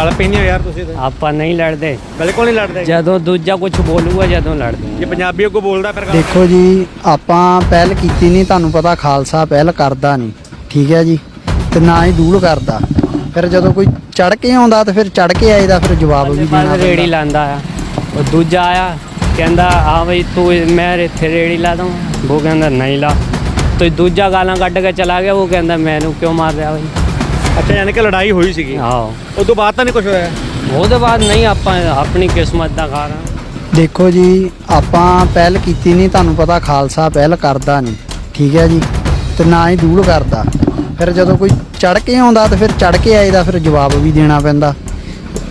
ਗਾਲ ਪੈਂਦੀਆਂ ਯਾਰ ਤੁਸੀਂ ਤਾਂ। ਆਪਾਂ ਨਹੀਂ ਲੜਦੇ। ਬਿਲਕੁਲ ਨਹੀਂ ਲੜਦੇ। ਜਦੋਂ ਦੂਜਾ ਕੁਝ ਬੋਲੂਗਾ ਜਦੋਂ ਲੜਦੇ ਜੇ ਪੰਜਾਬੀ ਅੱਗੋਂ ਬੋਲਦਾ ਫਿਰ ਗਾਲ ਦੇਖੋ ਜੀ ਆਪਾਂ ਪਹਿਲ ਕੀਤੀ ਨਹੀਂ ਤੁਹਾਨੂੰ ਪਤਾ ਖਾਲਸਾ ਪਹਿਲ ਕਰਦਾ ਨਹੀਂ। ਠੀਕ ਹੈ ਜੀ? ਤੇ ਨਾ ਹੀ ਦੂੜ ਕਰਦਾ। ਫਿਰ ਜਦੋਂ ਕੋਈ ਚੜ ਕੇ ਆਉਂਦਾ ਤੇ ਫਿਰ ਚੜ ਕੇ ਆਏਦਾ ਫਿਰ ਜਵਾਬ ਵੀ ਦੇਣਾ ਰੇੜੀ ਪੈਂਦਾ। ਲਾਂਦਾ ਆ। ਉਹ ਦੂਜਾ ਆਇਆ ਕਹਿੰਦਾ ਆ ਬਈ ਤੂੰ ਮੈਂ ਇੱਥੇ ਰੇੜੀ ਲਾ ਦੂੰ ਉਹ ਕਹਿੰਦਾ ਨਹੀਂ ਲਾ। ਤੇ ਦੂਜਾ ਗਾਲਾਂ ਕੱਢ ਕੇ ਚਲਾ ਗਿਆ ਉਹ ਕਹਿੰਦਾ ਮੈਨੂੰ ਕਿਉਂ ਮਾਰ ਰਿਹਾ ਬਈ? ਅੱਛਾ ਯਾਨੀ ਕਿ ਲੜਾਈ ਹੋਈ ਸੀਗੀ। ਆਹੋ। ਉਸ ਤੋਂ ਬਾਅਦ ਤਾਂ ਨਹੀਂ ਕੁਝ ਹੋਇਆ? ਉਹਦੇ ਬਾਅਦ ਨਹੀਂ ਆਪਾਂ ਆਪਣੀ ਕਿਸਮਤ ਦਾ ਖਾਰਾ ਦੇਖੋ ਜੀ ਆਪਾਂ ਪਹਿਲ ਕੀਤੀ ਨਹੀਂ ਤੁਹਾਨੂੰ ਪਤਾ ਖਾਲਸਾ ਪਹਿਲ ਕਰਦਾ ਨਹੀਂ। ਠੀਕ ਹੈ ਜੀ? ਤੇ ਨਾ ਹੀ ਦੂੜ ਕਰਦਾ। ਫਿਰ ਜਦੋਂ ਕੋਈ ਚੜ ਕੇ ਆਉਂਦਾ ਤੇ ਫਿਰ ਚੜ ਕੇ ਆਏਦਾ ਫਿਰ ਜਵਾਬ ਵੀ ਦੇਣਾ ਪੈਂਦਾ।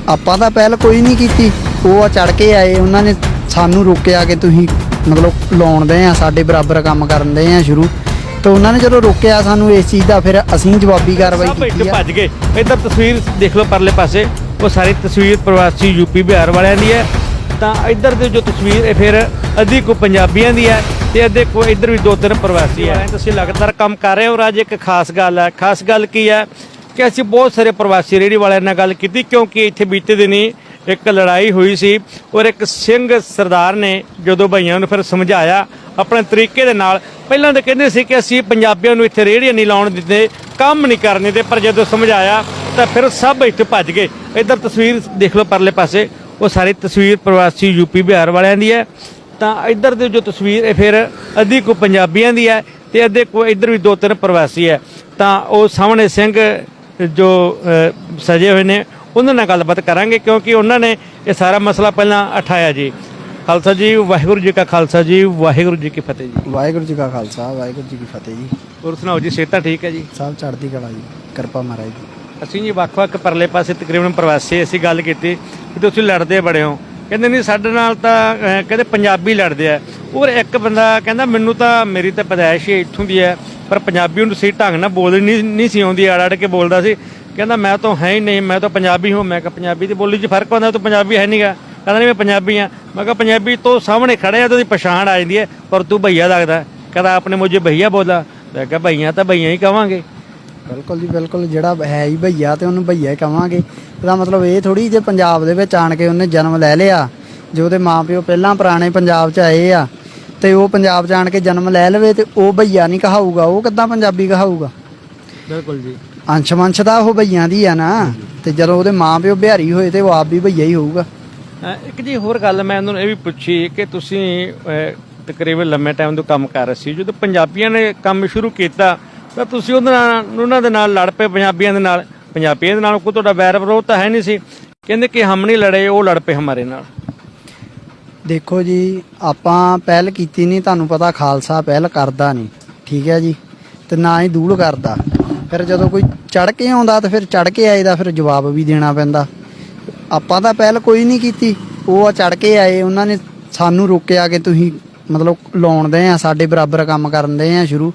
ਆਪਾਂ ਤਾਂ ਪਹਿਲ ਕੋਈ ਨਹੀਂ ਕੀਤੀ। ਉਹ ਆ ਚੜ ਕੇ ਆਏ ਉਹਨਾਂ ਨੇ ਸਾਨੂੰ ਰੋਕਿਆ ਕਿ ਤੁਸੀਂ ਮਤਲਬ ਲਾਉਣਦੇ ਆ ਸਾਡੇ ਬਰਾਬਰ ਕੰਮ ਕਰਨ ਦੇ ਆ ਸ਼ੁਰੂ। ਤੇ ਉਹਨਾਂ ਨੇ ਜਦੋਂ ਰੋਕਿਆ ਸਾਨੂੰ ਇਸ ਚੀਜ਼ ਦਾ ਫਿਰ ਅਸੀਂ ਜਵਾਬੀ ਕਾਰਵਾਈ ਸਭ ਇੱਥੇ ਕੀਤੀ ਆ। ਭੱਜ ਗਏ। ਇੱਧਰ ਤਸਵੀਰ ਦੇਖ ਲਓ ਪਰਲੇ ਪਾਸੇ। ਉਹ ਸਾਰੀ ਤਸਵੀਰ ਪ੍ਰਵਾਸੀ ਯੂਪੀ ਬਿਹਾਰ ਵਾਲਿਆਂ ਦੀ ਹੈ। ਤਾਂ ਇੱਧਰ ਦੀ ਜੋ ਤਸਵੀਰ ਹੈ ਫਿਰ ਅੱਧੀ ਕੋ ਪੰਜਾਬੀਆਂ ਦੀ ਹੈ ਤੇ ਅੱਧੇ ਕੋ ਇੱਧਰ ਵੀ ਦੋ ਤਿੰਨ ਪ੍ਰਵਾਸੀ ਹੈ। ਤੁਸੀਂ ਲਗਾਤਾਰ ਕੰਮ ਕਰ ਰਹੇ ਹੋ ਔਰ ਅੱਜ ਇੱਕ ਖਾਸ ਗੱਲ ਹੈ। ਖਾਸ ਗੱਲ ਕੀ ਹੈ ਕਿ ਅਸੀਂ ਬਹੁਤ ਸਾਰੇ ਪ੍ਰਵਾਸੀ ਰੇੜੀ ਵਾਲਿਆਂ ਨਾਲ ਗੱਲ ਕੀਤੀ ਕਿਉਂਕਿ ਇੱਥੇ ਬੀਤੇ ਦਿਨੀ ਇੱਕ ਲੜਾਈ ਹੋਈ ਸੀ ਔਰ ਇੱਕ ਸਿੰਘ ਸਰਦਾਰ ਨੇ ਜਦੋਂ ਭਾਈਆਂ ਨੂੰ ਫਿਰ ਸਮਝਾਇਆ ਆਪਣੇ ਤਰੀਕੇ ਦੇ ਨਾਲ, ਪਹਿਲਾਂ ਤਾਂ ਕਹਿੰਦੇ ਸੀ ਕਿ ਅਸੀਂ ਪੰਜਾਬੀਆਂ ਨੂੰ ਇੱਥੇ ਰੇੜੀਆਂ ਨਹੀਂ ਲਾਉਣ ਦਿੰਦੇ, ਕੰਮ ਨਹੀਂ ਕਰਨ ਦਿੰਦੇ, ਪਰ ਜਦੋਂ ਸਮਝਾਇਆ ਤਾਂ ਫਿਰ ਸਭ ਇੱਥੇ ਭੱਜ ਗਏ। ਇੱਧਰ ਤਸਵੀਰ ਦੇਖ ਲਓ ਪਰਲੇ ਪਾਸੇ, ਉਹ ਸਾਰੀ ਤਸਵੀਰ ਪ੍ਰਵਾਸੀ ਯੂਪੀ ਬਿਹਾਰ ਵਾਲਿਆਂ ਦੀ ਹੈ। ਤਾਂ ਇੱਧਰ ਦੀ ਜੋ ਤਸਵੀਰ ਇਹ ਫਿਰ ਅੱਧੀ ਕੋ ਪੰਜਾਬੀਆਂ ਦੀ ਹੈ ਤੇ ਅੱਧੇ ਕੋ ਇੱਧਰ ਵੀ ਦੋ ਤਿੰਨ ਪ੍ਰਵਾਸੀ ਹੈ। ਤਾਂ ਉਹ ਸਾਹਮਣੇ ਸਿੰਘ ਜੋ ਸਜੇ ਹੋਏ ਨੇ ਉਹਨਾਂ ਨਾਲ ਗੱਲਬਾਤ ਕਰਾਂਗੇ ਕਿਉਂਕਿ ਉਹਨਾਂ ਨੇ ਇਹ ਸਾਰਾ ਮਸਲਾ ਪਹਿਲਾਂ ਉਠਾਇਆ ਜੀ। ਖਾਲਸਾ ਜੀ ਵਾਹਿਗੁਰੂ ਜੀ ਕਾ ਖਾਲਸਾ ਜੀ ਵਾਹਿਗੁਰੂ ਜੀ ਕੀ ਫਤਿਹ ਜੀ। ਵਾਹਿਗੁਰੂ ਜੀ ਕਾ ਖਾਲਸਾ ਵਾਹਿਗੁਰੂ ਜੀ ਕੀ ਫਤਿਹ ਜੀ। ਹੋਰ ਸੁਣਾਓ ਜੀ ਸਿਹਤਾਂ ਠੀਕ ਹੈ ਜੀ? ਸਭ ਚੜ੍ਹਦੀ ਕਲਾ ਜੀ ਕਿਰਪਾ ਮਹਾਰਾਜ ਦੀ। ਅਸੀਂ ਜੀ ਵੱਖ-ਵੱਖ ਪਰਲੇ ਪਾਸੇ ਤਕਰੀਬਨ ਪ੍ਰਵਾਸੀ ਅਸੀਂ ਗੱਲ ਕੀਤੀ ਕਿ ਤੁਸੀਂ ਲੜਦੇ ਬੜੇ ਹੋ। ਕਹਿੰਦੇ ਨਹੀਂ ਸਾਡੇ ਨਾਲ ਤਾਂ ਕਹਿੰਦੇ ਪੰਜਾਬੀ ਲੜਦੇ ਆ। ਔਰ ਇੱਕ ਬੰਦਾ ਕਹਿੰਦਾ ਮੈਨੂੰ ਤਾਂ ਮੇਰੀ ਤਾਂ ਪੈਦਾਇਸ਼ ਹੀ ਇੱਥੋਂ ਦੀ ਹੈ ਪਰ ਪੰਜਾਬੀ ਨੂੰ ਸਹੀ ਢੰਗ ਨਾਲ ਬੋਲਣੀ ਨਹੀਂ ਨਹੀਂ ਸੀ ਆਉਂਦੀ ਅੜ ਅੜ ਕੇ ਬੋਲਦਾ ਸੀ। ਕਹਿੰਦਾ ਮੈਂ ਤਾਂ ਹੈ ਹੀ ਨਹੀਂ ਮੈਂ ਤਾਂ ਪੰਜਾਬੀ ਹਾਂ। ਮੈਂ ਕਿਹਾ ਪੰਜਾਬੀ ਦੀ ਬੋਲੀ 'ਚ ਫ਼ਰਕ ਹੁੰਦਾ ਤੂੰ ਪੰਜਾਬੀ ਹੈ ਨਹੀਂਗਾ? ਕਹਿੰਦਾ ਨਹੀਂ ਮੈਂ ਪੰਜਾਬੀ ਆ ਮੈਂ ਕਿਹਾ ਪੰਜਾਬੀ ਤੋਂ ਸਾਹਮਣੇ ਖੜੇ ਆ ਤੇ ਉਹਦੀ ਪਛਾਣ ਆ ਜਾਂਦੀ ਹੈ ਪਰ ਤੂੰ ਭਈਆ ਲੱਗਦਾ ਕਹਿੰਦਾ ਆਪਣੇ ਮੁਝੇ ਭਈਆ ਬੋਲਾ ਮੈਂ ਕਿਹਾ ਭਈਆ ਤਾਂ ਭਈਆ ਹੀ ਕਵਾਂਗੇ। ਬਿਲਕੁਲ ਜੀ ਬਿਲਕੁਲ ਜਿਹੜਾ ਹੈ ਹੀ ਭਈਆ ਤੇ ਉਹਨੂੰ ਭਈਆ ਹੀ ਕਵਾਂਗੇ। ਇਹਦਾ ਮਤਲਬ ਇਹ ਥੋੜੀ ਜੇ ਪੰਜਾਬ ਦੇ ਵਿੱਚ ਆਣ ਕੇ ਉਹਨੇ ਜਨਮ ਲੈ ਲਿਆ ਜੇ ਉਹਦੇ ਮਾਪਿਓ ਪਹਿਲਾਂ ਪੁਰਾਣੇ ਪੰਜਾਬ 'ਚ ਆਏ ਆ ਤੇ ਉਹ ਪੰਜਾਬ 'ਚ ਆਣ ਕੇ ਜਨਮ ਲੈ ਲਵੇ ਤੇ ਉਹ ਭਈਆ ਨਹੀਂ ਕਹਾਊਗਾ ਉਹ ਕਿੱਦਾਂ ਪੰਜਾਬੀ ਕਹਾਊਗਾ? ਬਿਲਕੁਲ ਜੀ। ਅੰਸ਼ ਮੰਸ਼ ਦਾ ਉਹ ਭਈਆਂ ਦੀ ਆ ਨਾ ਤੇ ਜਦੋਂ ਉਹਦੇ ਮਾਪਿਓ ਬਿਹਾਰੀ ਹੋਏ ਤੇ ਉਹ ਆਪ ਵੀ ਭਈਆ ਹੀ ਹੋਊਗਾ। ਅਹ ਇੱਕ ਜੀ ਹੋਰ ਗੱਲ ਮੈਂ ਉਹਨਾਂ ਨੂੰ ਇਹ ਵੀ ਪੁੱਛੀ ਕਿ ਤੁਸੀਂ ਅਹ, ਤਕਰੀਬਨ ਲੰਮੇ ਟਾਈਮ ਤੋਂ ਕੰਮ ਕਰ ਰਹੇ ਸੀ। ਜਦੋਂ ਪੰਜਾਬੀਆਂ ਨੇ ਕੰਮ ਸ਼ੁਰੂ ਕੀਤਾ ਤਾਂ ਤੁਸੀਂ ਉਹਨਾਂ ਨਾਲ ਉਹਨਾਂ ਦੇ ਨਾਲ ਲੜ ਪਏ ਪੰਜਾਬੀਆਂ ਦੇ ਨਾਲ। ਪੰਜਾਬੀਆਂ ਦੇ ਨਾਲ ਕੋਈ ਤੁਹਾਡਾ ਵੈਰ ਵਿਰੋਧ ਤਾਂ ਹੈ ਨਹੀਂ ਸੀ। ਕਹਿੰਦੇ ਕਿ ਹਮ ਨਹੀਂ ਲੜੇ ਉਹ ਲੜ ਪਏ ਹਮਾਰੇ ਨਾਲ। ਦੇਖੋ ਜੀ ਆਪਾਂ ਪਹਿਲ ਕੀਤੀ ਨਹੀਂ ਤੁਹਾਨੂੰ ਪਤਾ ਖਾਲਸਾ ਪਹਿਲ ਕਰਦਾ ਨਹੀਂ। ਠੀਕ ਹੈ ਜੀ? ਤੇ ਨਾ ਹੀ ਦੂੜ ਕਰਦਾ। ਫਿਰ ਜਦੋਂ ਕੋਈ ਚੜ ਕੇ ਆਉਂਦਾ ਤਾਂ ਫਿਰ ਚੜ ਕੇ ਆਏ ਦਾ ਫਿਰ ਜਵਾਬ ਵੀ ਦੇਣਾ ਪੈਂਦਾ। ਆਪਾਂ ਤਾਂ ਪਹਿਲ ਕੋਈ ਨਹੀਂ ਕੀਤੀ। ਉਹ ਆ ਚੜ ਕੇ ਆਏ, ਉਹਨਾਂ ਨੇ ਸਾਨੂੰ ਰੋਕਿਆ ਕਿ ਤੁਸੀਂ ਮਤਲਬ ਲਾਉਣਦੇ ਆ, ਸਾਡੇ ਬਰਾਬਰ ਕੰਮ ਕਰਨ ਦੇ ਆ ਸ਼ੁਰੂ।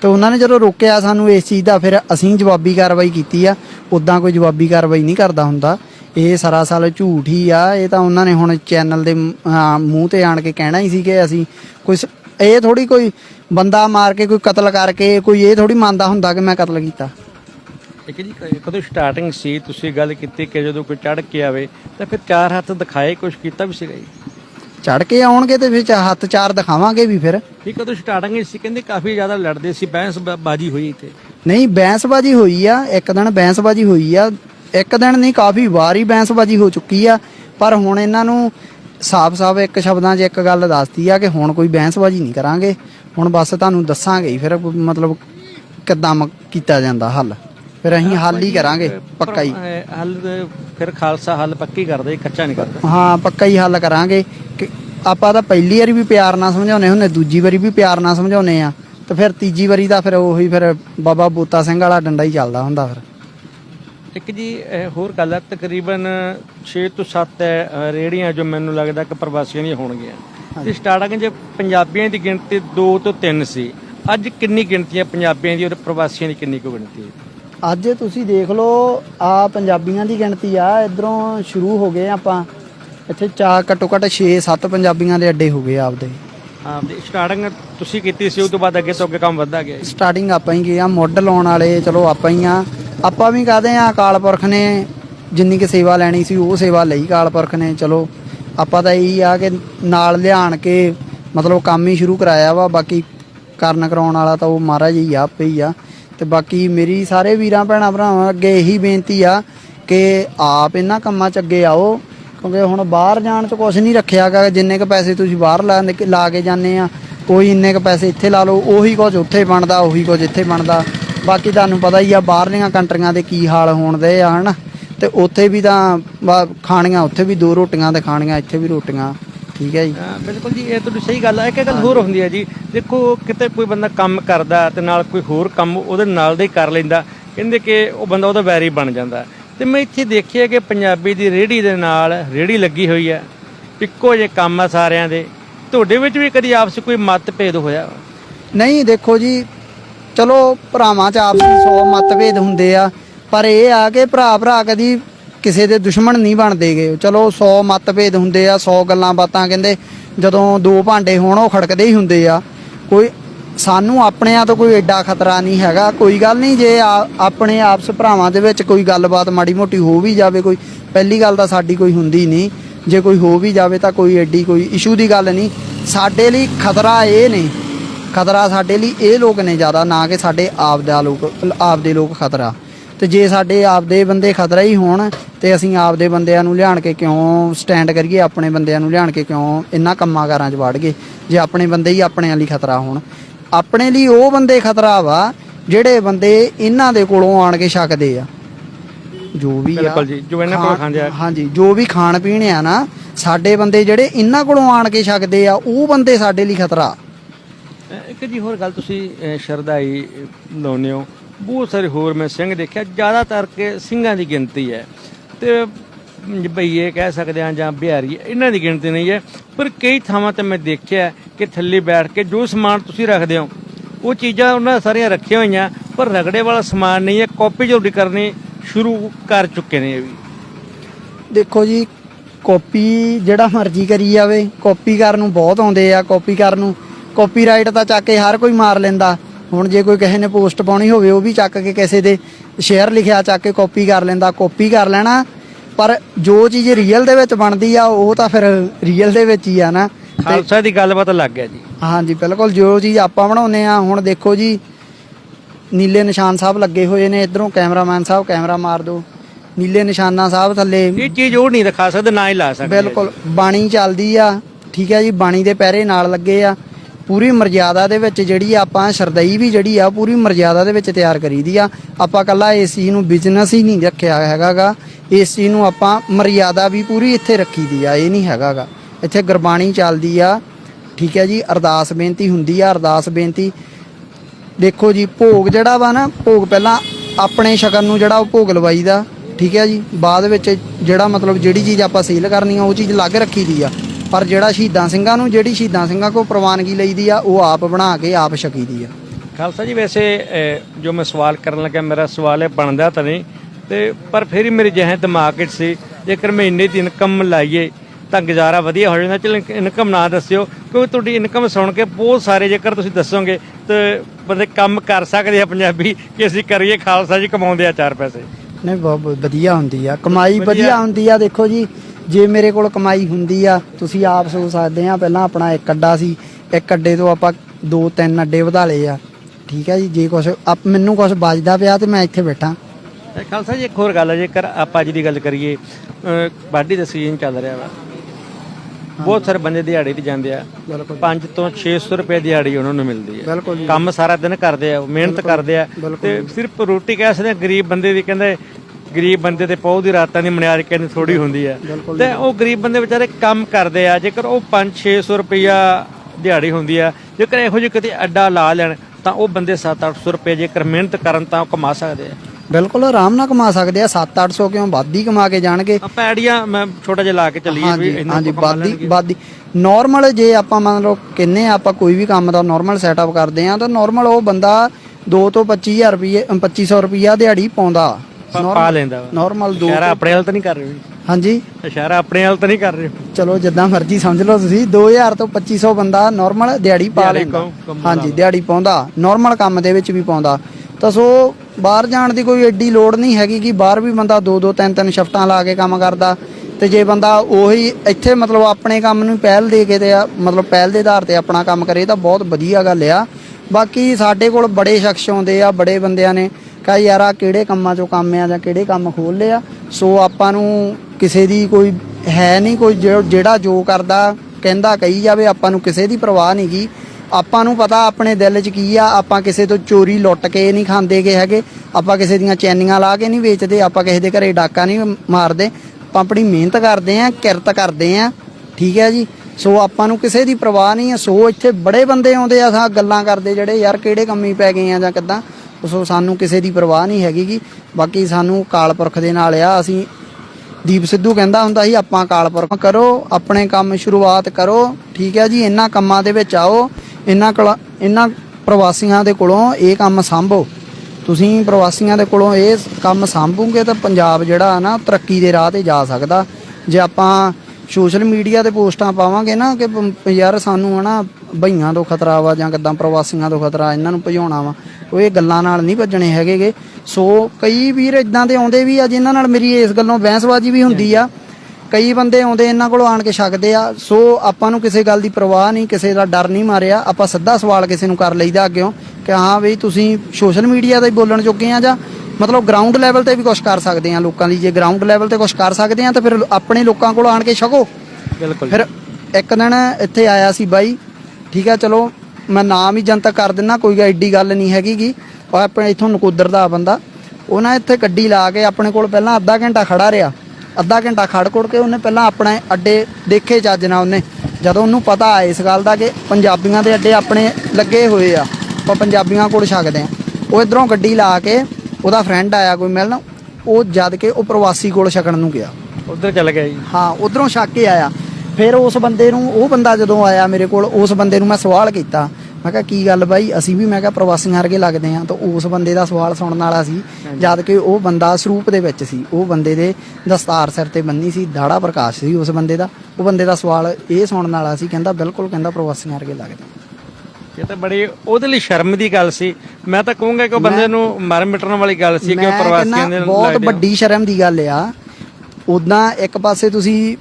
ਤੇ ਉਹਨਾਂ ਨੇ ਜਦੋਂ ਰੋਕਿਆ ਸਾਨੂੰ ਇਸ ਚੀਜ਼ ਦਾ, ਫਿਰ ਅਸੀਂ ਜਵਾਬੀ ਕਾਰਵਾਈ ਕੀਤੀ ਆ। ਉਦਾਂ ਕੋਈ ਜਵਾਬੀ ਕਾਰਵਾਈ ਨਹੀਂ ਕਰਦਾ ਹੁੰਦਾ। ਇਹ ਸਾਰਾ ਸਾਲ ਝੂਠ ਹੀ ਆ। ਇਹ ਤਾਂ ਉਹਨਾਂ ਨੇ ਹੁਣ ਚੈਨਲ ਦੇ ਮੂੰਹ ਤੇ ਆਣ ਕੇ ਕਹਿਣਾ ਹੀ ਸੀ ਕਿ ਅਸੀਂ ਕੋਈ ਇਹ ਥੋੜੀ ਕੋਈ ਬੰਦਾ ਮਾਰ ਕੇ ਕੋਈ ਕਤਲ ਕਰਕੇ ਕੋਈ ਇਹ ਥੋੜੀ ਮੰਨਦਾ ਹੁੰਦਾ ਕਿ ਮੈਂ ਕਤਲ ਕੀਤਾ। ਇੱਕ ਜੀ ਕ- ਕਦੋਂ ਸਟਾਰਟਿੰਗ ਸੀ? ਤੁਸੀਂ ਗੱਲ ਕੀਤੀ ਕਿ ਜਦੋਂ ਕੋਈ ਚੜ ਕੇ ਆਵੇ ਤਾਂ ਫਿਰ ਚਾਰ ਹੱਥ ਦਿਖਾਏ ਕੁਝ ਕੀਤਾ ਵੀ ਸੀਗਾ ਜੀ? ਚੜ ਕੇ ਆਉਣਗੇ ਤੇ ਵਿੱਚ ਹੱਥ ਚਾਰ ਦਿਖਾਵਾਂਗੇ ਵੀ ਫਿਰ। ਵੀ ਕਦੋਂ ਸਟਾਰਟਿੰਗ ਸੀ? ਕਹਿੰਦੇ ਕਾਫੀ ਜ਼ਿਆਦਾ ਲੜਦੇ ਸੀ ਬਹਿਸ ਬ- ਬਾਜੀ ਹੋਈ ਇੱਥੇ। ਨਹੀਂ ਬੈਂਸਬਾਜੀ ਹੋਈ ਆ ਇੱਕ ਦਿਨ ਬੈਂਸਬਾਜੀ ਹੋਈ ਆ। ਇੱਕ ਦਿਨ ਨਹੀਂ ਕਾਫੀ ਵਾਰ ਹੀ ਬੈਂਸਬਾਜੀ ਹੋ ਚੁੱਕੀ ਆ। ਪਰ ਹੁਣ ਇਹਨਾਂ ਨੂੰ ਸਾਫ਼-ਸਾਫ਼ ਇੱਕ ਸ਼ਬਦਾਂ 'ਚ ਇੱਕ ਗੱਲ ਦੱਸਦੀ ਆ ਕਿ ਹੁਣ ਕੋਈ ਬੈਂਸਬਾਜੀ ਨਹੀਂ ਕਰਾਂਗੇ। ਹੁਣ ਬਸ ਤੁਹਾਨੂੰ ਦੱਸਾਂਗੇ ਹੀ ਫਿਰ ਮਤਲਬ ਕਿੱਦਾਂ ਮ- ਕੀਤਾ ਜਾਂਦਾ ਹੱਲ। ਫਿਰ ਅਸੀਂ ਹੱਲ ਹੀ ਕਰਾਂਗੇ ਪੱਕਾ ਹੀ। ਅਹ, ਹੱਲ ਫਿਰ ਖਾਲਸਾ ਹੱਲ ਪੱਕੀ ਕਰਦਾ ਕੱਚਾ ਨਹੀਂ ਕਰਦਾ। ਹਾਂ ਪੱਕਾ ਹੀ ਹੱਲ ਕਰਾਂਗੇ। ਕਿ ਆਪਾਂ ਤਾਂ ਪਹਿਲੀ ਵਾਰੀ ਵੀ ਪਿਆਰ ਨਾਲ ਸਮਝਾਉਨੇ ਹੁੰਦੇ ਦੂਜੀ ਵਾਰੀ ਵੀ ਪਿਆਰ ਨਾਲ ਸਮਝਾਉਨੇ ਆ ਤੇ ਫਿਰ ਤੀਜੀ ਵਾਰੀ ਦਾ ਫਿਰ ਉਹੀ ਫਿਰ ਬਾਬਾ ਬੂਤਾ ਸਿੰਘ ਵਾਲਾ ਡੰਡਾ ਹੀ ਚੱਲਦਾ ਹੁੰਦਾ ਫਿਰ। ਇੱਕ ਜੀ ਇਹ ਹੋਰ ਗੱਲ ਹੈ ਤਕਰੀਬਨ 6 ਤੋਂ 7 ਰੇੜੀਆਂ ਜੋ ਮੈਨੂੰ ਲੱਗਦਾ ਕਿ ਪ੍ਰਵਾਸੀਆਂ ਦੀਆਂ ਹੋਣਗੀਆਂ। ਤੇ ਸਟਾਰਟਿੰਗ 'ਚ ਪੰਜਾਬੀਆਂ ਦੀ ਗਿਣਤੀ 2 ਤੋਂ 3 ਸੀ। ਅੱਜ ਕਿੰਨੀ ਗਿਣਤੀ ਹੈ ਪੰਜਾਬੀਆਂ ਦੀ ਔਰ ਪ੍ਰਵਾਸੀਆਂ ਦੀ ਕਿੰਨੀ ਕੁ ਗਿਣਤੀ ਹੈ? ਅੱਜ ਤੁਸੀਂ ਦੇਖ ਲਓ ਆ ਪੰਜਾਬੀਆਂ ਦੀ ਗਿਣਤੀ ਆ ਇਧਰੋਂ ਸ਼ੁਰੂ ਹੋ ਗਏ ਆਪਾਂ। ਇੱਥੇ ਚਾ ਘੱਟੋ ਘੱਟ 6-7 ਪੰਜਾਬੀਆਂ ਦੇ ਅੱਡੇ ਹੋ ਗਏ ਆਪਦੇ। ਹਾਂ ਤੇ ਸਟਾਰਟਿੰਗ ਤੁਸੀਂ ਕੀਤੀ ਸੀ ਉਸ ਤੋਂ ਬਾਅਦ ਅੱਗੇ ਤੋਂ ਅੱਗੇ ਕੰਮ ਵੱਧਦਾ ਗਿਆ। ਸਟਾਰਟਿੰਗ ਆਪਾਂ ਹੀ ਗਏ ਆ ਮੁੱਢ ਲਾਉਣ ਵਾਲੇ ਚਲੋ ਆਪਾਂ ਹੀ ਆ। ਆਪਾਂ ਵੀ ਕਹਦੇ ਆ ਅਕਾਲ ਪੁਰਖ ਨੇ ਜਿੰਨੀ ਕਿ ਸੇਵਾ ਲੈਣੀ ਸੀ ਉਹ ਸੇਵਾ ਲਈ ਕਾਲ ਪੁਰਖ ਨੇ ਚਲੋ। ਆਪਾਂ ਤਾਂ ਇਹੀ ਆ ਕਿ ਨਾਲ ਲਿਆਣ ਕੇ ਮਤਲਬ ਕੰਮ ਹੀ ਸ਼ੁਰੂ ਕਰਾਇਆ ਵਾ, ਬਾਕੀ ਕਰਨ ਕਰਾਉਣ ਵਾਲਾ ਤਾਂ ਉਹ ਮਹਾਰਾਜ ਹੀ ਆ, ਆਪੇ ਹੀ ਆ। ਤੇ ਬਾਕੀ ਮੇਰੀ ਸਾਰੇ ਵੀਰਾਂ ਭੈਣਾਂ ਭਰਾਵਾਂ ਅੱਗੇ ਇਹੀ ਬੇਨਤੀ ਆ ਕਿ ਆਪ ਇਹਨਾਂ ਕੰਮਾਂ 'ਚ ਅੱਗੇ ਆਓ, ਕਿਉਂਕਿ ਹੁਣ ਬਾਹਰ ਜਾਣ 'ਚ ਕੁਝ ਨਹੀਂ ਰੱਖਿਆਗਾ ਜਿੰਨੇ ਕ ਪੈਸੇ ਤੁਸੀਂ ਬਾਹਰ ਲਾ ਲਾ ਕੇ ਜਾਂਦੇ ਆ, ਕੋਈ ਇੰਨੇ ਕ ਪੈਸੇ ਇੱਥੇ ਲਾ ਲਓ, ਉਹੀ ਕੁਝ ਉੱਥੇ ਬਣਦਾ, ਉਹੀ ਕੁਝ ਇੱਥੇ ਬਣਦਾ। ਬਾਕੀ ਤੁਹਾਨੂੰ ਪਤਾ ਹੀ ਆ, ਬਾਹਰਲੀਆਂ ਕੰਟਰੀਆਂ ਦੇ ਕੀ ਹਾਲ ਹੋਣ ਦੇ ਆ, ਹਨਾ? ਤੇ ਉੱਥੇ ਵੀ ਤਾਂ ਬ- ਖਾਣੀਆਂ ਉੱਥੇ ਵੀ ਦੋ ਰੋਟੀਆਂ ਤੇ ਖਾਣੀਆਂ ਇੱਥੇ ਵੀ ਰੋਟੀਆਂ ਠੀਕ ਹੈ ਜੀ। ਹਾਂ, ਬਿਲਕੁਲ ਜੀ ਇਹ ਤੁਹਾਡੀ ਸਹੀ ਗੱਲ ਹੈ ਇੱਕ ਗੱਲ ਹੋਰ ਹੁੰਦੀ ਹੈ ਜੀ। ਦੇਖੋ ਕਿਤੇ ਕੋਈ ਬੰਦਾ ਕੰਮ ਕਰਦਾ ਤੇ ਨਾਲ ਕੋਈ ਹੋਰ ਕੰਮ ਉਹਦੇ ਨਾਲ ਦਾ ਹੀ ਕਰ ਲੈਂਦਾ ਕਹਿੰਦੇ ਕਿ ਉਹ ਬੰਦਾ ਉਹਦਾ ਵੈਰੀ ਬਣ ਜਾਂਦਾ। ਤੇ ਮੈਂ ਇੱਥੇ ਦੇਖਿਆ ਕਿ ਪੰਜਾਬੀ ਦੀ ਰੇੜੀ ਦੇ ਨਾਲ ਰੇੜੀ ਲੱਗੀ ਹੋਈ ਹੈ। ਇੱਕੋ ਜਿਹੇ ਕੰਮ ਆ ਸਾਰਿਆਂ ਦੇ। ਤੁਹਾਡੇ ਵਿੱਚ ਵੀ ਕਦੀ ਆਪਸ 'ਚ ਕੋਈ ਮਤਭੇਦ ਹੋਇਆ? ਨਹੀਂ ਦੇਖੋ ਜੀ ਚਲੋ ਭਰਾਵਾਂ ਚ ਆਪਸੀ 100 ਮਤਭੇਦ ਹੁੰਦੇ ਆ। ਪਰ ਇਹ ਆ ਕਿ ਭਰਾ ਭਰਾ ਕਦੀ ਕਿਸੇ ਦੇ ਦੁਸ਼ਮਣ ਨਹੀਂ ਬਣਦੇ ਗਏ ਚਲੋ 100 ਮਤਭੇਦ ਹੁੰਦੇ ਆ 100 ਗੱਲਾਂ ਬਾਤਾਂ ਕਹਿੰਦੇ, ਜਦੋਂ ਦੋ ਭਾਂਡੇ ਹੋਣ ਉਹ ਖੜਕਦੇ ਹੀ ਹੁੰਦੇ ਆ। ਕੋਈ ਸਾਨੂੰ ਆਪਣਿਆਂ ਤੋਂ ਕੋਈ ਐਡਾ ਖਤਰਾ ਨਹੀਂ ਹੈਗਾ। ਕੋਈ ਗੱਲ ਨਹੀਂ, ਜੇ ਆ- ਆਪਣੇ ਆਪਸ ਭਰਾਵਾਂ ਦੇ ਵਿੱਚ ਕੋਈ ਗੱਲਬਾਤ ਮਾੜੀ ਮੋਟੀ ਹੋ ਵੀ ਜਾਵੇ, ਕੋਈ ਪਹਿਲੀ ਗੱਲ ਤਾਂ ਸਾਡੀ ਕੋਈ ਹੁੰਦੀ ਨਹੀਂ। ਜੇ ਕੋਈ ਹੋ ਵੀ ਜਾਵੇ ਤਾਂ ਕੋਈ ਐਡੀ ਕੋਈ ਇਸ਼ੂ ਦੀ ਗੱਲ ਨਹੀਂ। ਸਾਡੇ ਲਈ ਖਤਰਾ ਇਹ ਨੇ। ਖਤਰਾ ਸਾਡੇ ਲਈ ਇਹ ਲੋਕ ਨੇ ਜ਼ਿਆਦਾ, ਨਾ ਕਿ ਸਾਡੇ ਆਪ ਦਾ ਲੋਕ, ਆਪ ਦੇ ਲੋਕ ਖਤਰਾ। ਤੇ ਜੇ ਸਾਡੇ ਆਪ ਦੇ ਬੰਦੇ ਖਤਰਾ ਹੀ ਹੋਣ ਤੇ ਅਸੀਂ ਆਪ ਦੇ ਬੰਦਿਆਂ ਨੂੰ ਲਿਆਣ ਕੇ ਕਿਉਂ ਸਟੈਂਡ ਕਰੀਏ ਆਪਣੇ ਬੰਦਿਆਂ ਨੂੰ ਲਿਆਣ ਕੇ ਕਿਉਂ ਇੰਨਾ ਕੰਮਾਂ ਕਾਰਾਂ 'ਚ ਵੜ ਗਏ? ਜੇ ਆਪਣੇ ਬੰਦੇ ਹੀ ਆਪਣਿਆਂ ਲਈ ਖਤਰਾ ਹੋਣ। ਆਪਣੇ ਲਈ ਉਹ ਬੰਦੇ ਖਤਰਾ ਵਾ ਜਿਹੜੇ ਬੰਦੇ ਇਹਨਾਂ ਦੇ ਕੋਲੋਂ ਆਣ ਕੇ ਛਕਦੇ ਆ। ਜੋ ਵੀ ਆ ਬਿਲਕੁਲ ਜੀ, ਜੋ ਇਹਨਾਂ ਕੋਲੋਂ ਖਾਂਦੇ ਆ। ਹਾਂਜੀ ਜੋ ਵੀ ਖਾਣ ਪੀਣ ਆ ਨਾ ਸਾਡੇ ਬੰਦੇ ਜਿਹੜੇ ਇਹਨਾਂ ਕੋਲੋਂ ਆਣ ਕੇ ਛਕਦੇ ਆ ਉਹ ਬੰਦੇ ਸਾਡੇ ਲਈ ਖਤਰਾ। ਇੱਕ ਜੀ ਹੋਰ ਗੱਲ ਤੁਸੀਂ ਸ਼ਰਧਾਈ ਲਾਉਂਦੇ ਹੋ। ਬਹੁਤ ਸਾਰੇ ਹੋਰ ਮੈਂ ਸਿੰਘ ਦੇਖਿਆ, ਜ਼ਿਆਦਾਤਰ ਕਿ ਸਿੰਘਾਂ ਦੀ ਗਿਣਤੀ ਹੈ। ਤੇ ਬਈਏ ਕਹਿ ਸਕਦੇ ਆ ਜਾਂ ਬਿਹਾਰੀ, ਇਹਨਾਂ ਦੀ ਗਿਣਤੀ ਨਹੀਂ ਹੈ। ਪਰ ਕਈ ਥਾਵਾਂ ਤੇ ਮੈਂ ਦੇਖਿਆ ਕਿ ਥੱਲੇ ਬੈਠ ਕੇ ਜੋ ਸਮਾਨ ਤੁਸੀਂ ਰੱਖਦੇ ਹੋ, ਉਹ ਚੀਜ਼ਾਂ ਉਹਨਾਂ ਸਾਰੀਆਂ ਰੱਖੀਆਂ ਹੋਈਆਂ, ਪਰ ਰਗੜੇ ਵਾਲਾ ਸਮਾਨ ਨਹੀਂ ਹੈ। ਕਾਪੀ ਜਲਦੀ ਕਰਨੀ ਸ਼ੁਰੂ ਕਰ ਚੁੱਕੇ ਨੇ ਇਹ ਵੀ। ਦੇਖੋ ਜੀ, ਕਾਪੀ ਜਿਹੜਾ ਮਰਜ਼ੀ ਕਰੀ ਜਾਵੇ, ਕਾਪੀ ਕਰਨ ਨੂੰ ਬਹੁਤ ਆਉਂਦੇ ਆ, ਕਾਪੀ ਕਰਨ ਨੂੰ। ਕਾਪੀਰਾਈਟ ਤਾਂ ਚੱਕ ਕੇ ਹਰ ਕੋਈ ਮਾਰ ਲੈਂਦਾ। ਹੁਣ ਜੇ ਕੋਈ ਕਿਸੇ ਨੇ ਪੋਸਟ ਪਾਉਣੀ ਹੋਵੇ ਉਹ ਵੀ ਚੱਕ ਕੇ ਕਿਸੇ ਦੇ ਸ਼ੇਅਰ ਲਿਖਿਆ ਚੱਕ ਕੇ ਕਾਪੀ ਕਰ ਲੈਂਦਾ ਕਾਪੀ ਕਰ ਲੈਣਾ। ਪਰ ਜੋ ਚੀਜ਼ ਰੀਅਲ ਦੇ ਵਿੱਚ ਬਣਦੀ ਆ ਉਹ ਤਾਂ ਫਿਰ ਰੀਅਲ ਦੇ ਵਿੱਚ ਹੀ ਆ ਨਾ। ਖਾਲਸਾ ਦੀ ਗੱਲਬਾਤ ਲੱਗ ਗਿਆ ਜੀ। ਹਾਂਜੀ ਬਿਲਕੁਲ ਜੋ ਚੀਜ਼ ਆਪਾਂ ਬਣਾਉਨੇ ਆ ਹੁਣ ਦੇਖੋ ਜੀ ਨੀਲੇ ਨਿਸ਼ਾਨ ਸਾਹਿਬ ਲੱਗੇ ਹੋਏ ਨੇ ਇਧਰੋਂ ਕੈਮਰਾਮੈਨ ਸਾਹਿਬ ਕੈਮਰਾ ਮਾਰ ਦਿਓ ਨੀਲੇ ਨਿਸ਼ਾਨਾ ਸਾਹਿਬ ਥੱਲੇ। ਇਹ ਚੀਜ਼ ਉਹ ਨਹੀਂ ਦਿਖਾ ਸਕਦੇ ਨਾ ਹੀ ਲਾ ਸਕਦੇ। ਬਿਲਕੁਲ ਬਾਣੀ ਚੱਲਦੀ ਆ। ਠੀਕ ਹੈ ਜੀ ਬਾਣੀ ਦੇ ਪਹਿਰੇ ਨਾਲ ਲੱਗੇ ਆ। ਪੂਰੀ ਮਰਜ਼ਾਦਾ ਦੇ ਵਿੱਚ ਜਿਹੜੀ ਆਪਾਂ ਸ਼ਰਦਈ ਵੀ ਜਿਹੜੀ ਆ, ਪੂਰੀ ਮਰਜ਼ਾਦਾ ਦੇ ਵਿੱਚ ਤਿਆਰ ਕਰੀਦੀ ਆ। ਆਪਾਂ ਕੱਲਾ ਇਸ ਚੀਜ਼ ਨੂੰ ਬਿਜ਼ਨਸ ਹੀ ਨਹੀਂ ਰੱਖਿਆ ਹੈਗਾਗਾ। ਇਸ ਚੀਜ਼ ਨੂੰ ਆਪਾਂ ਮਰਜ਼ਾਦਾ ਵੀ ਪੂਰੀ ਇੱਥੇ ਰੱਖੀ ਦੀ ਆ, ਇਹ ਨਹੀਂ ਹੈਗਾਗਾ। ਇੱਥੇ ਗੁਰਬਾਣੀ ਚੱਲਦੀ ਆ। ਠੀਕ ਹੈ ਜੀ, ਅਰਦਾਸ ਬੇਨਤੀ ਹੁੰਦੀ ਆ, ਅਰਦਾਸ ਬੇਨਤੀ। ਦੇਖੋ ਜੀ, ਭੋਗ ਜਿਹੜਾ ਵਾ ਨਾ, ਭੋਗ ਪਹਿਲਾਂ ਆਪਣੇ ਸ਼ਕਨ ਨੂੰ ਜਿਹੜਾ ਉਹ ਭੋਗ ਲਵਾਈਦਾ। ਠੀਕ ਹੈ ਜੀ, ਬਾਅਦ ਵਿੱਚ ਜਿਹੜਾ ਮਤਲਬ ਜਿਹੜੀ ਚੀਜ਼ ਆਪਾਂ ਸੀਲ ਕਰਨੀ ਆ, ਉਹ ਚੀਜ਼ ਅਲੱਗ ਰੱਖੀ ਦੀ ਆ। ਪਰ ਜਿਹੜਾ ਸ਼ਹੀਦਾਂ ਸਿੰਘਾਂ ਨੂੰ ਜਿਹੜੀ ਸ਼ਹੀਦਾਂ ਸਿੰਘਾਂ ਕੋ ਪ੍ਰਵਾਨਗੀ ਲਈਦੀ ਆ ਉਹ ਆਪ ਬਣਾ ਕੇ ਆਪ ਛਕੀਦੀ ਆ। ਖਾਲਸਾ ਜੀ ਵੈਸੇ ਜੋ ਮੈਂ ਸਵਾਲ ਕਰਨ ਲੱਗਾ ਮੇਰਾ ਸਵਾਲ ਇਹ ਬਣਦਾ ਤਾਂ ਨਹੀਂ ਤੇ ਪਰ ਫਿਰ ਹੀ ਮੇਰੇ ਜਿਹੇ ਦਿਮਾਗ ਵਿੱਚ ਸੀ ਜੇਕਰ ਮੈਂ ਇੰਨੇ ਦੀ ਇਨਕਮ ਲਾਈਏ ਤਾਂ ਗੁਜ਼ਾਰਾ ਵਧੀਆ ਹੋ ਜਾਂਦਾ। ਚਲੋ ਇਨਕਮ ਨਾ ਦੱਸਿਓ ਕਿਉਂਕਿ ਤੁਹਾਡੀ ਇਨਕਮ ਸੁਣ ਕੇ ਬਹੁਤ ਸਾਰੇ ਜੇਕਰ ਤੁਸੀਂ ਦੱਸੋਗੇ ਤੇ ਬੰਦੇ ਕੰਮ ਕਰ ਸਕਦੇ ਆ ਪੰਜਾਬੀ ਕਿ ਅਸੀਂ ਕਰੀਏ ਖਾਲਸਾ ਜੀ ਕਮਾਉਂਦੇ ਆ ਚਾਰ ਪੈਸੇ। ਨਹੀਂ ਬਹੁਤ ਵਧੀਆ ਹੁੰਦੀ ਆ। ਕਮਾਈ। ਵਧੀਆ ਹੁੰਦੀ ਆ ਦੇਖੋ ਜੀ ਜੇ ਮੇਰੇ ਕੋਲ ਕਮਾਈ ਹੁੰਦੀ ਆ ਤੁਸੀਂ ਆਪ ਸੋਚ ਸਕਦੇ ਆ ਪਹਿਲਾਂ ਆਪਣਾ ਇੱਕ ਅੱਡਾ ਸੀ ਇੱਕ ਅੱਡੇ ਤੋਂ ਆਪਾਂ ਦੋ ਤਿੰਨ ਅੱਡੇ ਵਧਾ ਲਏ ਆ। ਠੀਕ ਹੈ ਜੀ ਜੇ ਕੁਝ ਮੈਨੂੰ ਕੁਝ ਬਚਦਾ ਪਿਆ ਤੇ ਮੈਂ ਇੱਥੇ ਬੈਠਾ। ਖਾਲਸਾ ਜੀ ਇੱਕ ਹੋਰ ਗੱਲ ਹੈ ਜੇਕਰ ਆਪਾਂ ਅੱਜ ਦੀ ਗੱਲ ਕਰੀਏ ਵਾਢੀ ਦਾ ਸੀਜ਼ਨ ਚੱਲ ਰਿਹਾ ਵਾ। ਬਹੁਤ ਸਾਰੇ ਬੰਦੇ ਦਿਹਾੜੀ ਤੇ ਜਾਂਦੇ ਆ। ਬਿਲਕੁਲ। 5 ਤੋਂ 600 ਰੁਪਏ ਦਿਹਾੜੀ ਉਹਨਾਂ ਨੂੰ ਮਿਲਦੀ ਹੈ ਕੰਮ ਸਾਰਾ ਦਿਨ ਕਰਦੇ ਆ ਮਿਹਨਤ ਕਰਦੇ ਆ। ਤੇ ਸਿਰਫ ਰੋਟੀ ਕਹਿ ਸਕਦੇ ਆ ਗਰੀਬ ਬੰਦੇ ਦੀ ਕਹਿੰਦੇ ਗਰੀਬ ਬੰਦੇ ਤੇ ਪੌ ਦੀ ਰਾਤਾਂ ਦੀ ਮਨਿਆਦ ਕਹਿੰਦੇ ਥੋੜੀ ਹੁੰਦੀ ਬਿਲਕੁਲ ਤੇ ਉਹ ਗਰੀਬ ਬੰਦੇ ਵਿਚਾਰੇ ਕੰਮ ਕਰਦੇ ਆ ਜੇਕਰ ਉਹ 5-600 ਰੁਪਇਆ ਦਿਹਾੜੀ ਹੁੰਦੀ ਆ ਜੇਕਰ ਇਹੋ ਜਿਹੇ ਕਿਤੇ ਅੱਡਾ ਲਾ ਲੈਣ ਤਾਂ ਉਹ ਬੰਦੇ 7-800 ਰੁਪਏ ਜੇਕਰ ਮਿਹਨਤ ਕਰਨ ਤਾਂ ਉਹ ਕਮਾ ਸਕਦੇ ਆ। ਬਿਲਕੁਲ ਆਰਾਮ ਨਾਲ ਕਮਾ ਸਕਦੇ ਆ। 7-800 ਕਿਉਂ ਹੀ ਕਮਾ ਕੇ ਜਾਣਗੇ? ਆ ਪੈੜੀਆਂ ਮੈਂ ਛੋਟਾ ਜਿਹਾ ਲਾ ਕੇ ਚੱਲੀਏ ਵੀ ਹਾਂਜੀ ਹੀ। ਵੱਧ ਹੀ। ਨਾਰਮਲ ਜੇ ਆਪਾਂ ਮੰਨ ਲਓ ਕਿੰਨੇ ਆਪਾਂ ਕੋਈ ਵੀ ਕੰਮ ਦਾ ਨਾਰਮਲ ਸੈਟਅਪ ਕਰਦੇ ਆ ਤਾਂ ਨਾਰਮਲ ਉਹ ਬੰਦਾ 2 ਤੋਂ 25000 ਰੁਪਏ 2500 ਰੁਪਿਆ ਦਿਹਾੜੀ ਪਾਉਂਦਾ। ਪਾ- ਪਾ ਲੈਂਦਾ ਵਾ। ਨਾਰਮਲ ਦੋ ਇਸ਼ਾਰਾ ਆਪਣੇ ਵੱਲ ਤਾਂ ਨਹੀਂ ਕਰ ਰਹੇ ਹਾਂਜੀ। ਇਸ਼ਾਰਾ ਆਪਣੇ ਵੱਲ ਤਾਂ ਨਹੀਂ ਕਰ ਰਹੇ ਚਲੋ ਜਿੱਦਾਂ ਮਰਜ਼ੀ ਸਮਝ ਲਓ ਤੁਸੀਂ। 2000 ਤੋਂ 2500 ਬੰਦਾ ਨਾਰਮਲ ਦਿਹਾੜੀ ਪਾ ਦਿਹਾੜੀ ਲੈਂਦਾ। ਹਾਂਜੀ ਦਿਹਾੜੀ ਪਾਉਂਦਾ। ਨਾਰਮਲ ਕੰਮ ਦੇ ਵਿੱਚ ਵੀ ਪਾਉਂਦਾ। ਤਾਂ ਸੋ ਬਾਹਰ ਜਾਣ ਦੀ ਕੋਈ ਐਡੀ ਲੋੜ ਨਹੀਂ ਹੈਗੀ ਕਿ ਬਾਹਰ ਵੀ ਬੰਦਾ ਦੋ ਦੋ ਤਿੰਨ ਤਿੰਨ ਸ਼ਿਫਟਾਂ ਲਾ ਕੇ ਕੰਮ ਕਰਦਾ। ਤੇ ਜੇ ਬੰਦਾ ਉਹੀ ਇੱਥੇ ਮਤਲਬ ਆਪਣੇ ਕੰਮ ਨੂੰ ਪਹਿਲ ਦੇ ਕੇ ਤੇ ਆ- ਮਤਲਬ ਪਹਿਲ ਦੇ ਆਧਾਰ ਤੇ ਆਪਣਾ ਕੰਮ ਕਰੇ ਤਾਂ ਬਹੁਤ ਵਧੀਆ ਗੱਲ ਆ। ਬਾਕੀ ਸਾਡੇ ਕੋਲ ਬੜੇ ਸ਼ਖਸ ਆਉਂਦੇ ਆ ਬੜੇ ਬੰਦਿਆਂ ਨੇ। ਕਹਾ ਯਾਰ ਆ ਕਿਹੜੇ ਕੰਮਾਂ ਚੋਂ ਕੰਮ ਆ ਜਾਂ ਕਿਹੜੇ ਕੰਮ ਖੋਲ ਲਿਆ ਸੋ ਆਪਾਂ ਨੂੰ ਕਿਸੇ ਦੀ ਕੋਈ ਹੈ ਨਹੀਂ, ਕੋਈ ਜੋ- ਜਿਹੜਾ ਜੋ ਕਰਦਾ, ਕਹਿੰਦਾ, ਕਹੀ ਜਾਵੇ, ਆਪਾਂ ਨੂੰ ਕਿਸੇ ਦੀ ਪਰਵਾਹ ਨਹੀਂ ਕੀ ਆਪਾਂ ਨੂੰ ਪਤਾ ਆਪਣੇ ਦਿਲ 'ਚ ਕੀ ਆ, ਆਪਾਂ ਕਿਸੇ ਤੋਂ ਚੋਰੀ ਲੁੱਟ ਕੇ ਨਹੀਂ ਖਾਂਦੇਗੇ ਹੈਗੇ। ਆਪਾਂ ਕਿਸੇ ਦੀਆਂ ਚੈਨੀਆਂ ਲਾ ਕੇ ਨਹੀਂ ਵੇਚਦੇ, ਆਪਾਂ ਕਿਸੇ ਦੇ ਘਰੇ ਡਾਕਾ ਨਹੀਂ ਮਾਰਦੇ। ਆਪਾਂ ਆਪਣੀ ਮਿਹਨਤ ਕਰਦੇ ਆਂ, ਕਿਰਤ ਕਰਦੇ ਆਂ, ਠੀਕ ਹੈ ਜੀ। ਸੋ ਆਪਾਂ ਨੂੰ ਕਿਸੇ ਦੀ ਪਰਵਾਹ ਨਹੀਂ ਹੈ ਸੋ ਇੱਥੇ ਬੜੇ ਬੰਦੇ ਆਉਂਦੇ ਆ ਸਾ ਗੱਲਾਂ ਕਰਦੇ ਜਿਹੜੇ, ਯਾਰ ਕਿਹੜੇ ਕੰਮੀ ਪੈ ਗਏ ਆ ਜਾਂ ਕਿੱਦਾਂ। ਸੋ ਸਾਨੂੰ ਕਿਸੇ ਦੀ ਪਰਵਾਹ ਨਹੀਂ ਹੈਗੀ ਗੀ। ਬਾਕੀ ਸਾਨੂੰ ਕਾਲ ਪੁਰਖ ਦੇ ਨਾਲ ਆ। ਅਸੀਂ ਦੀਪ ਸਿੱਧੂ ਕਹਿੰਦਾ ਹੁੰਦਾ ਸੀ, ਆਪਾਂ ਕਾਲ ਪੁਰਖ ਕਰੋ, ਆਪਣੇ ਕੰਮ ਸ਼ੁਰੂਆਤ ਕਰੋ। ਠੀਕ ਹੈ ਜੀ, ਇਹਨਾਂ ਕੰਮਾਂ ਦੇ ਵਿੱਚ ਆਓ। ਇਹਨਾਂ ਕੋਲ, ਇਹਨਾਂ ਪ੍ਰਵਾਸੀਆਂ ਦੇ ਕੋਲੋਂ ਇਹ ਕੰਮ ਸੰਭੋ। ਤੁਸੀਂ ਪ੍ਰਵਾਸੀਆਂ ਦੇ ਕੋਲੋਂ ਇਹ ਕੰਮ ਸੰਭੋਗੇ ਤਾਂ ਪੰਜਾਬ ਜਿਹੜਾ ਨਾ, ਤਰੱਕੀ ਦੇ ਰਾਹ ਤੇ ਜਾ ਸਕਦਾ। ਜੇ ਆਪਾਂ ਸੋਸ਼ਲ ਮੀਡੀਆ ਤੇ ਪੋਸਟਾਂ ਪਾਵਾਂਗੇ ਨਾ ਕਿ ਯਾਰ ਸਾਨੂੰ ਹਨਾ ਭਈਆਂ ਤੋਂ ਖਤਰਾ ਵਾ ਜਾਂ ਕਿਦਾਂ ਪ੍ਰਵਾਸੀਆਂ ਤੋਂ ਖਤਰਾ, ਇਹਨਾਂ ਨੂੰ ਭਜਾਉਣਾ ਵਾ। ਉਹ ਇਹ ਗੱਲਾਂ ਨਾਲ ਨਹੀਂ ਭੱਜਣੇ ਹੈਗੇਗੇ। ਸੋ ਕਈ ਵੀਰ ਇਦਾਂ ਦੇ ਆਉਂਦੇ ਵੀ ਆ ਜਿਨ੍ਹਾਂ ਨਾਲ ਮੇਰੀ ਇਸ ਗੱਲੋਂ ਬਹਿਸਬਾਜ਼ੀ ਵੀ ਹੁੰਦੀ ਆ। ਕਈ ਬੰਦੇ ਆਉਂਦੇ ਇਹਨਾਂ ਕੋਲ ਆਣ ਕੇ ਛਕਦੇ ਆ। ਸੋ ਆਪਾਂ ਨੂੰ ਕਿਸੇ ਗੱਲ ਦੀ ਪਰਵਾਹ ਨਹੀਂ ਕਿਸੇ ਦਾ ਡਰ ਨਹੀਂ ਮਾਰਿਆ। ਆਪਾਂ ਸਿੱਧਾ ਸਵਾਲ ਕਿਸੇ ਨੂੰ ਕਰ ਲਈਦਾ ਅੱਗਿਓਂ ਕਿ ਹਾਂ ਬਈ ਤੁਸੀਂ ਸੋਸ਼ਲ ਮੀਡੀਆ ਤੇ ਹੀ ਬੋਲਣ ਜੋਗੇ ਆ ਜਾਂ ਮਤਲਬ ਗਰਾਊਂਡ ਲੈਵਲ ਤੇ ਵੀ ਕੁਝ ਕਰ ਸਕਦੇ ਆ ਲੋਕਾਂ ਲਈ ਜੇ ਗਰਾਊਂਡ ਲੈਵਲ ਤੇ ਕੁਝ ਕਰ ਸਕਦੇ ਆ ਤਾਂ ਫਿਰ ਆਪਣੇ ਲੋਕਾਂ ਕੋਲ ਆਣ ਕੇ ਛਕੋ। ਬਿਲਕੁਲ। ਫਿਰ ਇੱਕ ਦਿਨ ਇੱਥੇ ਆਇਆ ਸੀ ਬਾਈ। ਠੀਕ ਹੈ ਚਲੋ ਮੈਂ ਨਾਮ ਹੀ ਜਨਤਕ ਕਰ ਦਿੰਦਾ ਕੋਈ ਐਡੀ ਗੱਲ ਨਹੀਂ ਹੈਗੀਗੀ। ਉਹ ਆਪਣੇ ਇਥੋਂ ਨਕੋਦਰ ਦਾ ਬੰਦਾ। ਉਹ ਨਾ ਇੱਥੇ ਗੱਡੀ ਲਾ ਕੇ ਆਪਣੇ ਕੋਲ ਪਹਿਲਾਂ ਅੱਧਾ ਘੰਟਾ ਖੜਾ ਰਿਹਾ। ਅੱਧਾ ਘੰਟਾ ਖੜ ਕੋੜ ਕੇ ਉਹਨੇ ਪਹਿਲਾਂ ਆਪਣੇ ਅੱਡੇ ਦੇਖੇ ਚੱਜ ਨਾਲ ਉਹਨੇ। ਜਦੋਂ ਉਹਨੂੰ ਪਤਾ ਇਸ ਗੱਲ ਦਾ ਕਿ ਪੰਜਾਬੀਆਂ ਦੇ ਅੱਡੇ ਆਪਣੇ ਲੱਗੇ ਹੋਏ ਆ ਆਪਾਂ ਪੰਜਾਬੀਆਂ ਕੋਲ ਛਕਦੇ ਆ। ਉਹ ਇਧਰੋਂ ਗੱਡੀ ਲਾ ਕੇ ਉਹਦਾ ਫਰੈਂਡ ਆਇਆ ਕੋਈ ਮਿਲਣ ਉਹ ਜਦ ਕੇ ਉਹ ਪ੍ਰਵਾਸੀ ਕੋਲ ਛਕਣ ਨੂੰ ਗਿਆ। ਉਧਰ ਚੱਲ ਗਿਆ ਜੀ। ਹਾਂ ਉਧਰੋਂ ਛੱਕ ਕੇ ਆਇਆ। ਫਿਰ ਉਸ ਬੰਦੇ ਨੂੰ ਉਹ ਬੰਦਾ ਜਦੋਂ ਆਇਆ ਮੇਰੇ ਕੋਲ ਉਸ ਬੰਦੇ ਨੂੰ ਮੈਂ ਸਵਾਲ ਕੀਤਾ। ਮੈਂ ਕਿਹਾ ਕੀ ਗੱਲ ਬਾਈ? ਅਸੀਂ ਵੀ ਮੈਂ ਕਿਹਾ ਪ੍ਰਵਾਸੀਆਂ ਵਰਗੇ ਲੱਗਦੇ ਆ ਤਾਂ ਉਸ ਬੰਦੇ ਦਾ ਸਵਾਲ ਸੁਣਨ ਵਾਲਾ ਸੀ ਜਦ ਕਿ ਉਹ ਬੰਦਾ ਸਰੂਪ ਦੇ ਵਿੱਚ ਸੀ। ਉਹ ਬੰਦੇ ਦੇ ਦਸਤਾਰ ਸਿਰ ਤੇ ਬੰਨੀ ਸੀ ਦਾੜਾ ਪ੍ਰਕਾਸ਼ ਸੀ ਉਸ ਬੰਦੇ ਦਾ। ਉਹ ਬੰਦੇ ਦਾ ਸਵਾਲ ਇਹ ਸੁਣਨ ਵਾਲਾ ਸੀ ਕਹਿੰਦਾ ਬਿਲਕੁਲ ਕਹਿੰਦਾ ਪ੍ਰਵਾਸੀਆਂ ਵਰਗੇ ਲੱਗਦੇ ਇਹ ਤਾਂ ਬੜੀ ਉਹਦੇ ਲਈ ਸ਼ਰਮ ਦੀ ਗੱਲ ਸੀ। ਮੈਂ ਤਾਂ ਕਹੂੰਗਾ ਕਿ ਉਹ ਬੰਦੇ ਨੂੰ ਮਰ ਮਿਟਣ ਵਾਲੀ ਗੱਲ ਸੀ ਕਿ ਉਹ ਪ੍ਰਵਾਸੀਆਂ ਦੇ ਬਹੁਤ। ਵੱਡੀ ਸ਼ਰਮ ਦੀ ਗੱਲ ਆ। ਉਦਾਂ ਇੱਕ ਪਾਸੇ ਤੁਸੀਂ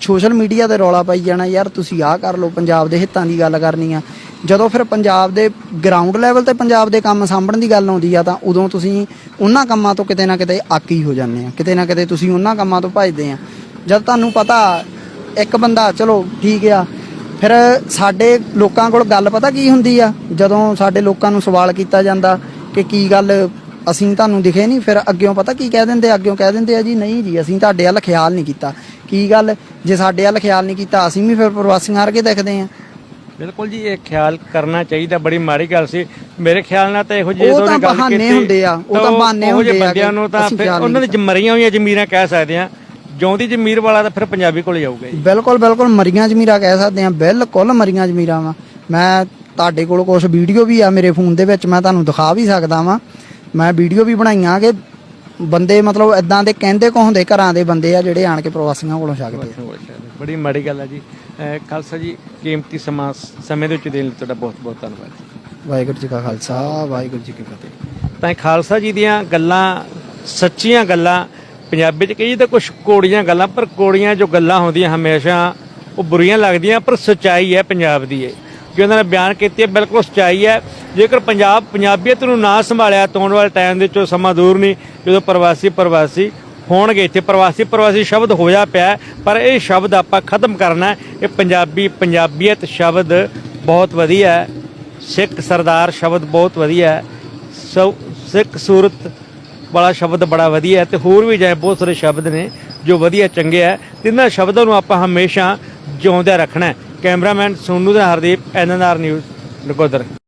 ਸੋਸ਼ਲ ਮੀਡੀਆ ਤੇ ਰੌਲਾ ਪਾਈ ਜਾਣਾ, ਯਾਰ ਤੁਸੀਂ ਆਹ ਕਰ ਲਓ, ਪੰਜਾਬ ਦੇ ਹਿੱਤਾਂ ਦੀ ਗੱਲ ਕਰਨੀ ਆ। ਜਦੋਂ ਫਿਰ ਪੰਜਾਬ ਦੇ ਗਰਾਊਂਡ ਲੈਵਲ ਤੇ ਪੰਜਾਬ ਦੇ ਕੰਮ ਸਾਂਭਣ ਦੀ ਗੱਲ ਆਉਂਦੀ ਆ, ਤਾਂ ਉਦੋਂ ਤੁਸੀਂ ਉਹਨਾਂ ਕੰਮਾਂ ਤੋਂ ਕਿਤੇ ਨਾ ਕਿਤੇ ਆਕੀ ਹੋ ਜਾਂਦੇ ਆ। ਕਿਤੇ ਨਾ ਕਿਤੇ ਤੁਸੀਂ ਉਹਨਾਂ ਕੰਮਾਂ ਤੋਂ ਭੱਜਦੇ ਆ। ਜਦ ਤੁਹਾਨੂੰ ਪਤਾ, ਇੱਕ ਬੰਦਾ, ਚਲੋ ਠੀਕ ਆ, ਫਿਰ ਸਾਡੇ ਲੋਕਾਂ ਕੋਲ ਗੱਲ ਪਤਾ ਕੀ ਹੁੰਦੀ ਆ? ਜਦੋਂ ਸਾਡੇ ਲੋਕਾਂ ਨੂੰ ਸਵਾਲ ਕੀਤਾ ਜਾਂਦਾ ਕਿ ਕੀ ਗੱਲ, ਅਸੀਂ ਤੁਹਾਨੂੰ ਦਿਖੇ ਨਹੀਂ, ਫਿਰ ਅੱਗਿਓਂ ਪਤਾ ਕੀ ਕਹਿ ਦਿੰਦੇ, ਅੱਗਿਓਂ ਕਹਿ ਦਿੰਦੇ ਆ ਜੀ, ਨਹੀਂ ਜੀ, ਅਸੀਂ ਤੁਹਾਡੇ ਵੱਲ ਖਿਆਲ ਨਹੀਂ ਕੀਤਾ। ਕੀ ਗੱਲ? ਜੇ ਸਾਡੇ ਵੱਲ ਖਿਆਲ ਨਹੀਂ ਕੀਤਾ ਅਸੀਂ ਵੀ ਫਿਰ ਪ੍ਰਵਾਸੀਆਂ ਵਰਗੇ ਦਿਖਦੇ ਆ ਬਿਲਕੁਲ ਜੀ ਇਹ ਖਿਆਲ ਕਰਨਾ ਚਾਹੀਦਾ ਬੜੀ ਮਾੜੀ ਗੱਲ ਸੀ। ਮੇਰੇ ਖਿਆਲ ਨਾਲ ਤਾਂ ਇਹੋ ਜਿਹੇ ਉਹ ਤਾਂ ਬਹਾਨੇ ਹੁੰਦੇ ਆ, ਉਹ ਤਾਂ ਬਹਾਨੇ ਹੁੰਦੇ ਆ ਬੰਦਿਆਂ ਨੂੰ ਤਾਂ ਫਿਰ ਉਹਨਾਂ ਦੀ ਮਰੀਆਂ ਹੋਈਆਂ ਜ਼ਮੀਰਾਂ ਕਹਿ ਸਕਦੇ ਆ ਜਿਉਂਦੀ ਜ਼ਮੀਰ ਵਾਲਾ ਤਾਂ ਫਿਰ ਪੰਜਾਬੀ ਕੋਲ ਜਾਊਗਾ ਜੀ। ਬਿਲਕੁਲ ਬਿਲਕੁਲ ਮਰੀਆਂ ਜ਼ਮੀਰਾਂ ਕਹਿ ਸਕਦੇ ਆ ਬਿਲਕੁਲ ਮਰੀਆਂ ਜ਼ਮੀਰਾਂ ਵਾ। ਮੈਂ ਤੁਹਾਡੇ ਕੋਲ ਕੁਝ ਵੀਡੀਓ ਵੀ ਆ ਮੇਰੇ ਫੋਨ ਦੇ ਵਿੱਚ ਮੈਂ ਤੁਹਾਨੂੰ ਦਿਖਾ ਵੀ ਸਕਦਾ ਵਾਂ। ਮੈਂ ਵੀਡੀਓ ਵੀ ਬਣਾਈਆਂ ਕਿ ਬੰਦੇ ਮਤਲਬ ਇਦਾਂ ਦੇ ਕਹਿੰਦੇ ਕਹੁੰਦੇ ਘਰਾਂ ਦੇ ਬੰਦੇ ਆ ਜਿਹੜੇ ਆਣ ਕੇ ਪ੍ਰਵਾਸੀਆਂ ਕੋਲੋਂ ਛਕਦੇ ਆ ਬੜੀ ਮਾੜੀ ਗੱਲ ਹੈ ਜੀ। ਅਹ ਖਾਲਸਾ ਜੀ ਕੀਮਤੀ ਸਮਾਂ ਸਮੇਂ ਦੇ ਵਿੱਚ ਦੇਣ ਲਈ ਤੁਹਾਡਾ ਬਹੁਤ ਬਹੁਤ ਧੰਨਵਾਦ ਵਾਹਿਗੁਰੂ ਜੀ ਕਾ ਖਾਲਸਾ ਵਾਹਿਗੁਰੂ ਜੀ ਕੀ ਫਤਿਹ। ਤਾਂ ਇਹ ਖਾਲਸਾ ਜੀ ਦੀਆਂ ਗੱਲਾਂ ਸੱਚੀਆਂ ਗੱਲਾਂ ਪੰਜਾਬੀ ਚ ਕਹੀ ਤਾਂ ਕੁਝ ਕੋੜੀਆਂ ਗੱਲਾਂ ਪਰ ਕੋੜੀਆਂ ਜੋ ਗੱਲਾਂ ਹੁੰਦੀਆਂ ਹਮੇਸ਼ਾ ਉਹ ਬੁਰੀਆਂ ਲੱਗਦੀਆਂ ਪਰ ਸੱਚਾਈ ਹੈ ਪੰਜਾਬ ਦੀ ਇਹ ਕਿ ਉਹਨਾਂ ਨੇ ਬਿਆਨ ਕੀਤੀ ਹੈ, ਬਿਲਕੁਲ ਸੱਚਾਈ ਹੈ। ਜੇਕਰ ਪੰਜਾਬ, ਪੰਜਾਬੀਅਤ ਨੂੰ ਨਾ ਸੰਭਾਲਿਆ, ਤਾਂ ਆਉਣ ਵਾਲੇ ਟਾਈਮ ਦੇ ਵਿੱਚੋਂ ਸਮਾਂ ਦੂਰ ਨਹੀਂ, ਜਦੋਂ ਪ੍ਰਵਾਸੀ ਪ੍ਰਵਾਸੀ ਹੋਣਗੇ ਇੱਥੇ। ਪ੍ਰਵਾਸੀ ਪ੍ਰਵਾਸੀ ਸ਼ਬਦ ਹੋਇਆ ਪਿਆ ਪਰ ਇਹ ਸ਼ਬਦ ਆਪਾਂ ਖਤਮ ਕਰਨਾ ਇਹ ਪੰਜਾਬੀ, ਪੰਜਾਬੀਅਤ ਸ਼ਬਦ ਬਹੁਤ ਵਧੀਆ ਹੈ। ਸਿੱਖ ਸਰਦਾਰ ਸ਼ਬਦ ਬਹੁਤ ਵਧੀਆ ਹੈ। ਸਿੱਖ ਸੂਰਤ ਵਾਲਾ ਸ਼ਬਦ ਬੜਾ ਵਧੀਆ ਹੈ ਤੇ ਹੋਰ ਵੀ ਜਾਏ ਬਹੁਤ ਸਾਰੇ ਸ਼ਬਦ ਨੇ ਜੋ ਵਧੀਆ ਚੰਗੇ ਹੈ। ਤੇ ਇਹਨਾਂ ਸ਼ਬਦਾਂ ਨੂੰ ਆਪਾਂ ਹਮੇਸ਼ਾ ਜਿਉਂਦਿਆਂ ਰੱਖਣਾ ਕੈਮਰਾਮੈਨ ਸੋਨੂ ਦਾ ਹਰਦੀਪ ਐਨਐਨਆਰ ਨਿਊਜ਼ ਨਕੋਦਰ।